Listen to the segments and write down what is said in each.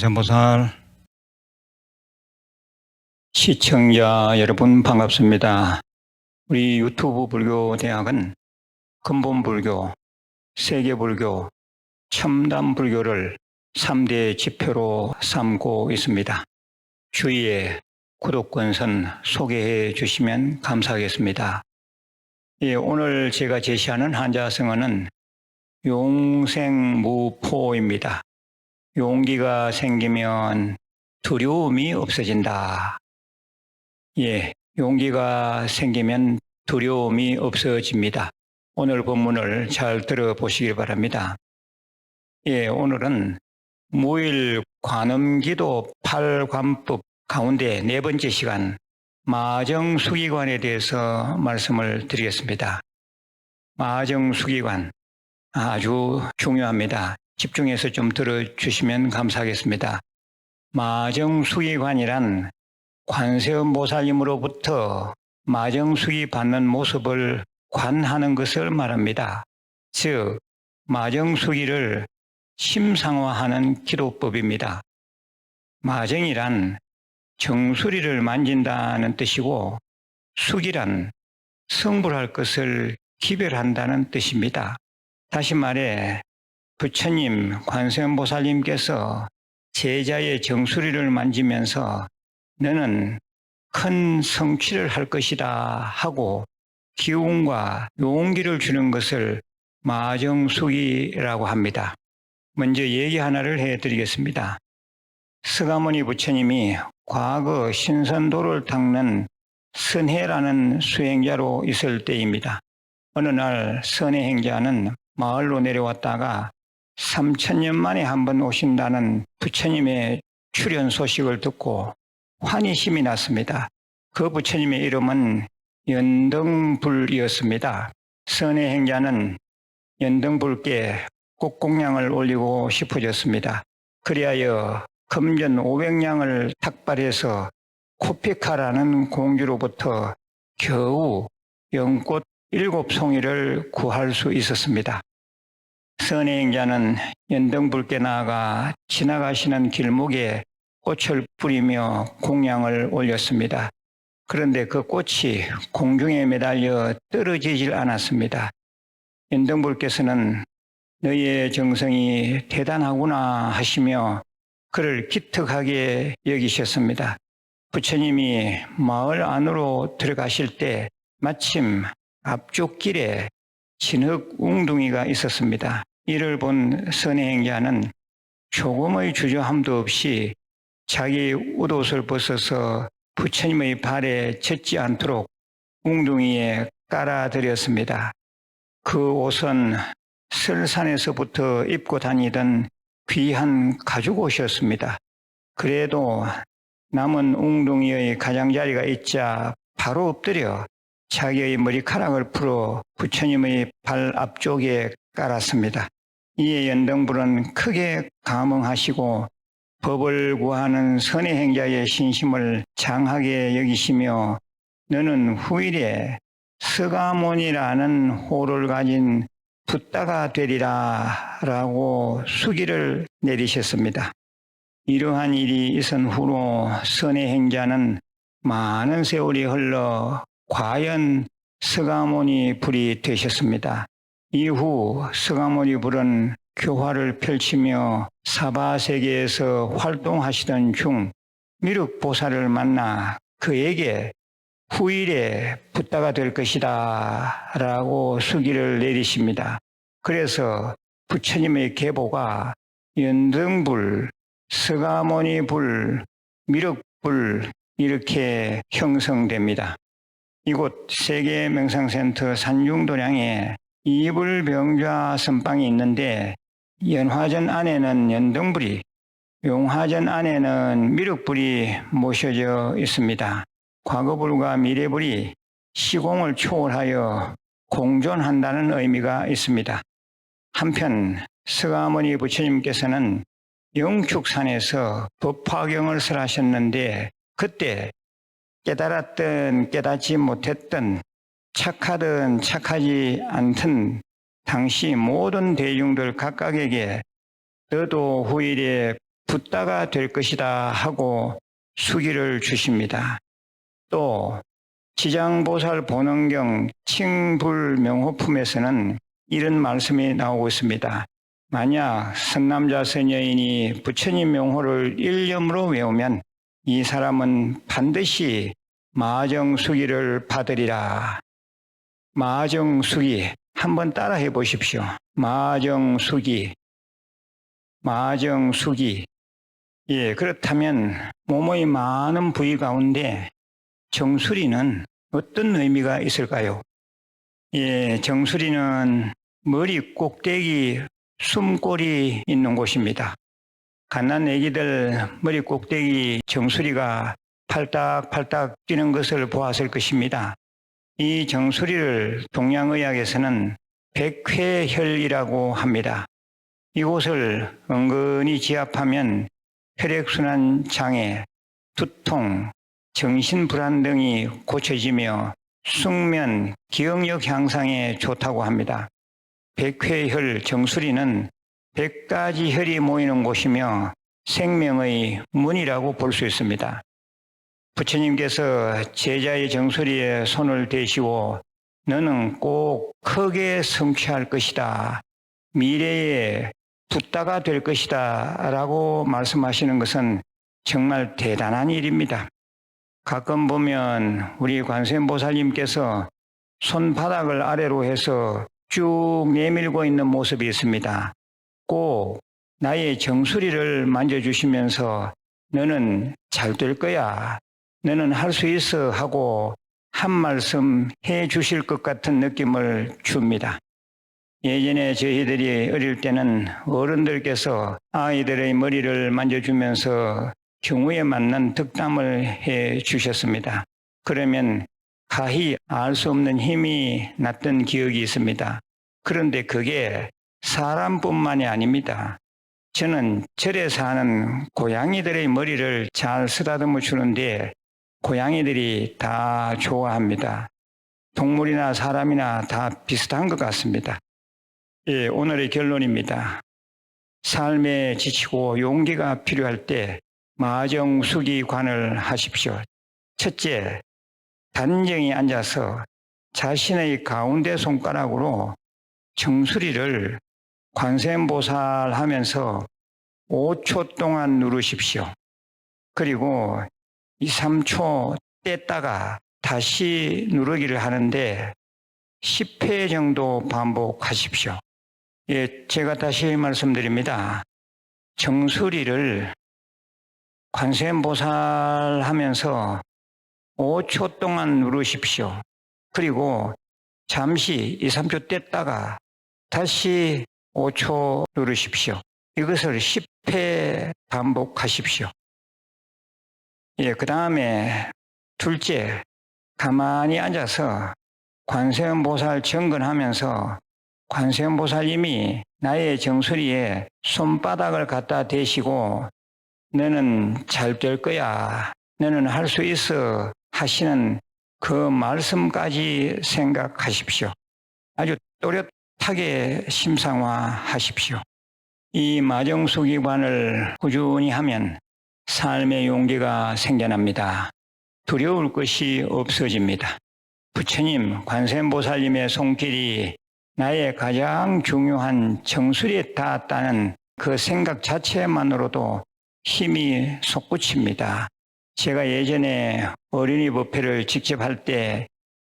관세음보살 시청자 여러분 반갑습니다. 우리 유튜브 불교 대학은 근본 불교, 세계 불교, 첨단 불교를 3대 지표로 삼고 있습니다. 주위에 구독권선 소개해 주시면 감사하겠습니다. 예, 오늘 제가 제시하는 한자성어는 용생무포입니다. 용기가 생기면 두려움이 없어진다. 예, 용기가 생기면 두려움이 없어집니다. 오늘 본문을 잘 들어보시길 바랍니다. 예, 오늘은 무일 관음기도 8관법 가운데 네 번째 시간 마정수기관에 대해서 말씀을 드리겠습니다. 마정수기관 아주 중요합니다. 집중해서 좀 들어주시면 감사하겠습니다. 마정수기관이란 관세음보살님으로부터 마정수기 받는 모습을 관하는 것을 말합니다. 즉, 마정수기를 심상화하는 기도법입니다. 마정이란 정수리를 만진다는 뜻이고 수기란 성불할 것을 기별한다는 뜻입니다. 다시 말해 부처님 관세음보살님께서 제자의 정수리를 만지면서 너는 큰 성취를 할 것이다 하고 기운과 용기를 주는 것을 마정수기라고 합니다. 먼저 얘기 하나를 해드리겠습니다. 스가모니 부처님이 과거 신선도를 닦는 선해라는 수행자로 있을 때입니다. 어느 날 선해 행자는 마을로 내려왔다가 3천년 만에 한 번 오신다는 부처님의 출현 소식을 듣고 환희심이 났습니다. 그 부처님의 이름은 연등불이었습니다. 선의 행자는 연등불께 꽃공양을 올리고 싶어졌습니다. 그리하여 금전 500냥을 탁발해서 코피카라는 공주로부터 겨우 연꽃 일곱 송이를 구할 수 있었습니다. 선행자는 연등불께 나아가 지나가시는 길목에 꽃을 뿌리며 공양을 올렸습니다. 그런데 그 꽃이 공중에 매달려 떨어지질 않았습니다. 연등불께서는 너희의 정성이 대단하구나 하시며 그를 기특하게 여기셨습니다. 부처님이 마을 안으로 들어가실 때 마침 앞쪽 길에 진흙 웅둥이가 있었습니다. 이를 본 선행자는 조금의 주저함도 없이 자기 옷옷을 벗어서 부처님의 발에 젖지 않도록 웅둥이에 깔아드렸습니다. 그 옷은 설산에서부터 입고 다니던 귀한 가죽옷이었습니다. 그래도 남은 웅둥이의 가장자리가 있자 바로 엎드려 자기의 머리카락을 풀어 부처님의 발 앞쪽에 깔았습니다. 이에 연등불은 크게 감흥하시고 법을 구하는 선의 행자의 신심을 장하게 여기시며 너는 후일에 서가몬이라는 호를 가진 붓다가 되리라 라고 수기를 내리셨습니다. 이러한 일이 있은 후로 선의 행자는 많은 세월이 흘러 과연 서가모니 불이 되셨습니다. 이후 서가모니 불은 교화를 펼치며 사바 세계에서 활동하시던 중 미륵 보살을 만나 그에게 후일에 붓다가 될 것이다 라고 수기를 내리십니다. 그래서 부처님의 계보가 연등불, 서가모니불, 미륵불 이렇게 형성됩니다. 이곳 세계명상센터 산중도량에 이불병좌 선방이 있는데 연화전 안에는 연등불이 용화전 안에는 미륵불이 모셔져 있습니다. 과거불과 미래불이 시공을 초월하여 공존한다는 의미가 있습니다. 한편 서가모니 부처님께서는 영축산에서 법화경을 설하셨는데 그때 깨달았든 깨닫지 못했든 착하든 착하지 않든 당시 모든 대중들 각각에게 너도 후일에 붓다가 될 것이다 하고 수기를 주십니다. 또 지장보살 본원경 칭불명호품에서는 이런 말씀이 나오고 있습니다. 만약 선남자 선여인이 부처님 명호를 일념으로 외우면 이 사람은 반드시 마정수기를 받으리라. 마정수기 한번 따라해 보십시오. 마정수기 마정수기 예 그렇다면 몸의 많은 부위 가운데 정수리는 어떤 의미가 있을까요? 예, 정수리는 머리 꼭대기 숨골이 있는 곳입니다. 갓난 아기들 머리 꼭대기 정수리가 팔딱팔딱 뛰는 것을 보았을 것입니다. 이 정수리를 동양의학에서는 백회혈이라고 합니다. 이곳을 은근히 지압하면 혈액순환 장애, 두통, 정신불안 등이 고쳐지며 숙면, 기억력 향상에 좋다고 합니다. 백회혈 정수리는 백가지 혈이 모이는 곳이며 생명의 문이라고 볼 수 있습니다. 부처님께서 제자의 정수리에 손을 대시고 너는 꼭 크게 성취할 것이다. 미래에 붓다가 될 것이다. 라고 말씀하시는 것은 정말 대단한 일입니다. 가끔 보면 우리 관세음보살님께서 손바닥을 아래로 해서 쭉 내밀고 있는 모습이 있습니다. 꼭 나의 정수리를 만져주시면서 너는 잘 될 거야. 너는 할 수 있어 하고 한 말씀 해 주실 것 같은 느낌을 줍니다. 예전에 저희들이 어릴 때는 어른들께서 아이들의 머리를 만져주면서 경우에 맞는 득담을 해 주셨습니다. 그러면 가히 알 수 없는 힘이 났던 기억이 있습니다. 그런데 그게 사람뿐만이 아닙니다. 저는 절에 사는 고양이들의 머리를 잘 쓰다듬어 주는데 고양이들이 다 좋아합니다. 동물이나 사람이나 다 비슷한 것 같습니다. 예, 오늘의 결론입니다. 삶에 지치고 용기가 필요할 때 마정수기관을 하십시오. 첫째, 단정히 앉아서 자신의 가운데 손가락으로 정수리를 관세음보살 하면서 5초 동안 누르십시오. 그리고 2, 3초 뗐다가 다시 누르기를 하는데 10회 정도 반복하십시오. 예, 제가 다시 말씀드립니다. 정수리를 관세음보살 하면서 5초 동안 누르십시오. 그리고 잠시 2, 3초 뗐다가 다시 5초 누르십시오. 이것을 10회 반복하십시오. 예, 그 다음에 둘째, 가만히 앉아서 관세음보살 정근하면서 관세음보살님이 나의 정수리에 손바닥을 갖다 대시고 너는 잘 될 거야. 너는 할 수 있어. 하시는 그 말씀까지 생각하십시오. 아주 또렷하게 심상화하십시오. 이 마정수기관을 꾸준히 하면 삶의 용기가 생겨납니다. 두려울 것이 없어집니다. 부처님, 관세음보살님의 손길이 나의 가장 중요한 정수리에 닿았다는 그 생각 자체만으로도 힘이 솟구칩니다. 제가 예전에 어린이 부페를 직접 할 때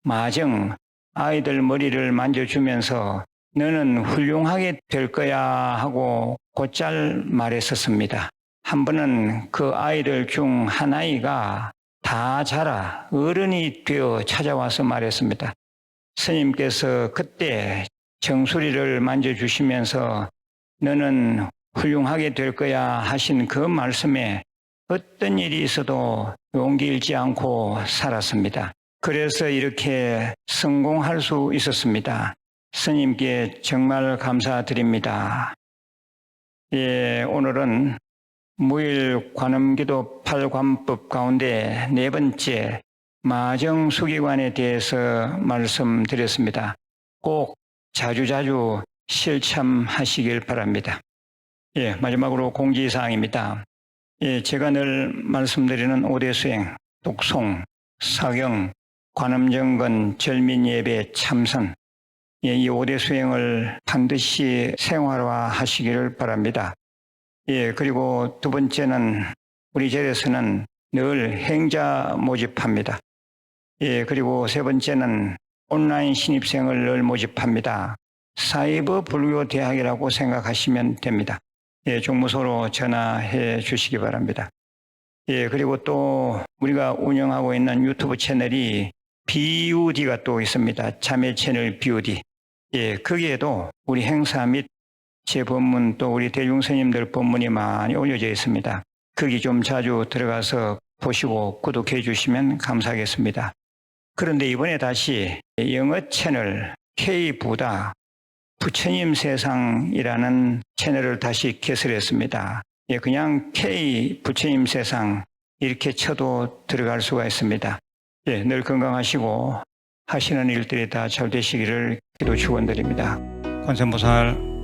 마정 아이들 머리를 만져주면서 너는 훌륭하게 될 거야 하고 곧잘 말했었습니다. 한 번은 그 아이들 중 한 아이가 다 자라 어른이 되어 찾아와서 말했습니다. 스님께서 그때 정수리를 만져주시면서 너는 훌륭하게 될 거야 하신 그 말씀에 어떤 일이 있어도 용기 잃지 않고 살았습니다. 그래서 이렇게 성공할 수 있었습니다. 스님께 정말 감사드립니다. 예, 오늘은 무일 관음기도 8관법 가운데 네 번째 마정 수기관에 대해서 말씀드렸습니다. 꼭 자주자주 실참하시길 바랍니다. 예, 마지막으로 공지사항입니다. 예, 제가 늘 말씀드리는 오대 수행, 독송, 사경, 관음정건, 절민예배, 참선, 예, 이 오대 수행을 반드시 생활화 하시기를 바랍니다. 예, 그리고 두 번째는 우리 절에서는 늘 행자 모집합니다. 예, 그리고 세 번째는 온라인 신입생을 늘 모집합니다. 사이버 불교 대학이라고 생각하시면 됩니다. 예, 종무소로 전화해 주시기 바랍니다. 예, 그리고 또 우리가 운영하고 있는 유튜브 채널이 BUD가 또 있습니다. 자매 채널 BUD. 예, 거기에도 우리 행사 및 제 법문 또 우리 대중스님들 법문이 많이 올려져 있습니다. 거기 좀 자주 들어가서 보시고 구독해 주시면 감사하겠습니다. 그런데 이번에 다시 영어 채널 K부다 부처님 세상이라는 채널을 다시 개설했습니다. 예, 그냥 K 부처님 세상 이렇게 쳐도 들어갈 수가 있습니다. 예, 늘 건강하시고 하시는 일들이 다 잘 되시기를 기도 축원드립니다. 관세음보살